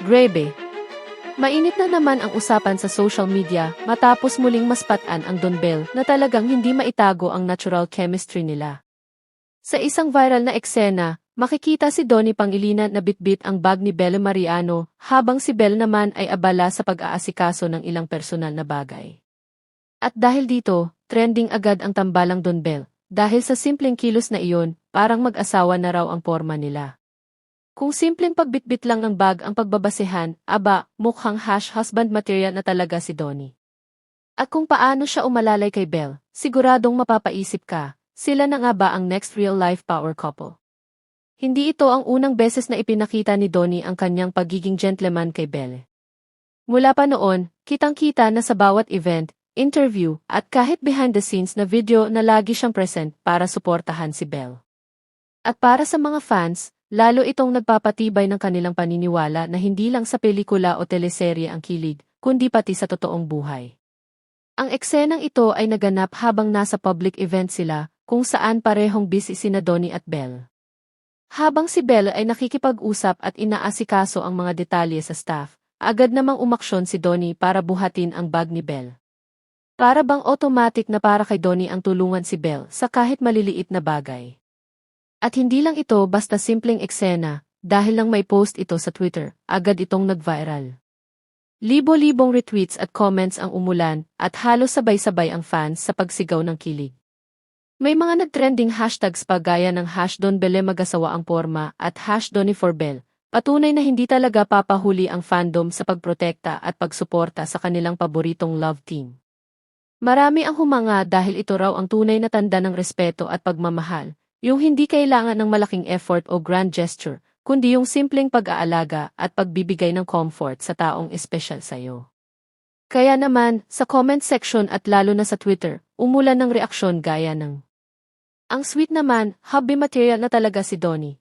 Grebe. Mainit na naman ang usapan sa social media matapos muling maspatan ang Don Bell na talagang hindi maitago ang natural chemistry nila. Sa isang viral na eksena, makikita si Donnie Pangilinan na bitbit ang bag ni Bella Mariano habang si Belle naman ay abala sa pag-aasikaso ng ilang personal na bagay. At dahil dito, trending agad ang tambalang Don Bell dahil sa simpleng kilos na iyon, parang mag-asawa na raw ang forma nila. Kung simpleng pagbitbit lang ng bag ang pagbabasehan, aba, mukhang hash husband material na talaga si Donnie. At kung paano siya umalalay kay Belle, siguradong mapapaisip ka, sila na nga ba ang next real-life power couple? Hindi ito ang unang beses na ipinakita ni Donnie ang kanyang pagiging gentleman kay Belle. Mula pa noon, kitang-kita na sa bawat event, interview, at kahit behind the scenes na video na lagi siyang present para suportahan si Belle. At para sa mga fans, Lalo itong nagpapatibay ng kanilang paniniwala na hindi lang sa pelikula o teleserye ang kilig, kundi pati sa totoong buhay. Ang eksenang ito ay naganap habang nasa public event sila, kung saan parehong busy sina Donnie at Belle. Habang si Belle ay nakikipag-usap at inaasikaso ang mga detalye sa staff, agad namang umaksyon si Donnie para buhatin ang bag ni Belle. Para bang automatic na para kay Donnie ang tulungan si Belle sa kahit maliliit na bagay. At hindi lang ito basta simpleng eksena, dahil lang may post ito sa Twitter, agad itong nag-viral. Libo-libong retweets at comments ang umulan at halos sabay-sabay ang fans sa pagsigaw ng kilig. May mga nag-trending hashtags pa gaya ng hash Don Bele magasawa ang porma at hash Donny4Bel, patunay na hindi talaga papahuli ang fandom sa pagprotekta at pagsuporta sa kanilang paboritong love team. Marami ang humanga dahil ito raw ang tunay na tanda ng respeto at pagmamahal, yung hindi kailangan ng malaking effort o grand gesture, kundi yung simpleng pag-aalaga at pagbibigay ng comfort sa taong espesyal sa'yo. Kaya naman, sa comment section at lalo na sa Twitter, umulan ng reaksyon gaya ng Ang sweet naman, hubby material na talaga si Donnie.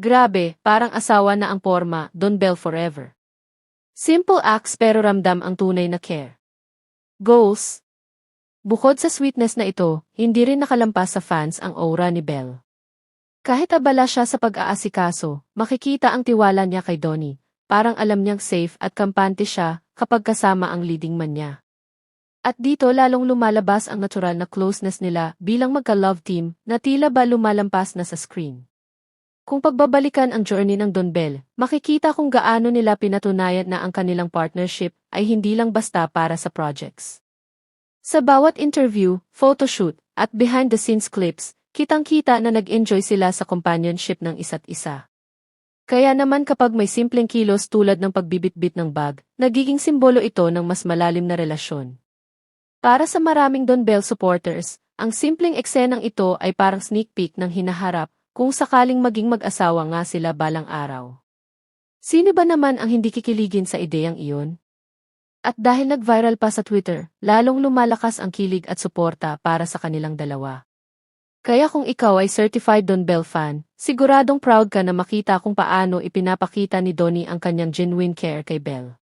Grabe, parang asawa na ang porma, Don Bell forever. Simple acts pero ramdam ang tunay na care. Goals, Bukod sa sweetness na ito, hindi rin nakalampas sa fans ang aura ni Belle. Kahit abala siya sa pag-aasikaso, makikita ang tiwala niya kay Donnie, parang alam niyang safe at kampante siya kapag kasama ang leading man niya. At dito lalong lumalabas ang natural na closeness nila bilang magka-love team na tila ba lumalampas na sa screen. Kung pagbabalikan ang journey ng Don Bell, makikita kung gaano nila pinatunayan na ang kanilang partnership ay hindi lang basta para sa projects. Sa bawat interview, photoshoot, at behind-the-scenes clips, kitang-kita na nag-enjoy sila sa companionship ng isa't isa. Kaya naman kapag may simpleng kilos tulad ng pagbibitbit ng bag, nagiging simbolo ito ng mas malalim na relasyon. Para sa maraming Don Bell supporters, ang simpleng eksenang ito ay parang sneak peek ng hinaharap kung sakaling maging mag-asawa nga sila balang araw. Sino ba naman ang hindi kikiligin sa ideyang iyon? At dahil nag-viral pa sa Twitter, lalong lumalakas ang kilig at suporta para sa kanilang dalawa. Kaya kung ikaw ay certified Don Bell fan, siguradong proud ka na makita kung paano ipinapakita ni Donnie ang kanyang genuine care kay Bell.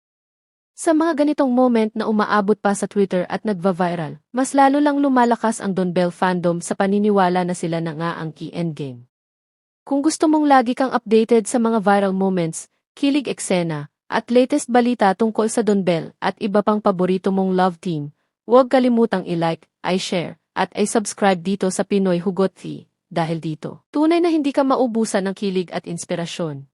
Sa mga ganitong moment na umaabot pa sa Twitter at nagva-viral, mas lalo lang lumalakas ang Don Bell fandom sa paniniwala na sila na nga ang key endgame. Kung gusto mong lagi kang updated sa mga viral moments, kilig eksena, at latest balita tungkol sa Don Bell at iba pang paborito mong love team, huwag kalimutang i-like, i-share, at i-subscribe dito sa Pinoy Hugot Dahil dito, tunay na hindi ka maubusan ng kilig at inspirasyon.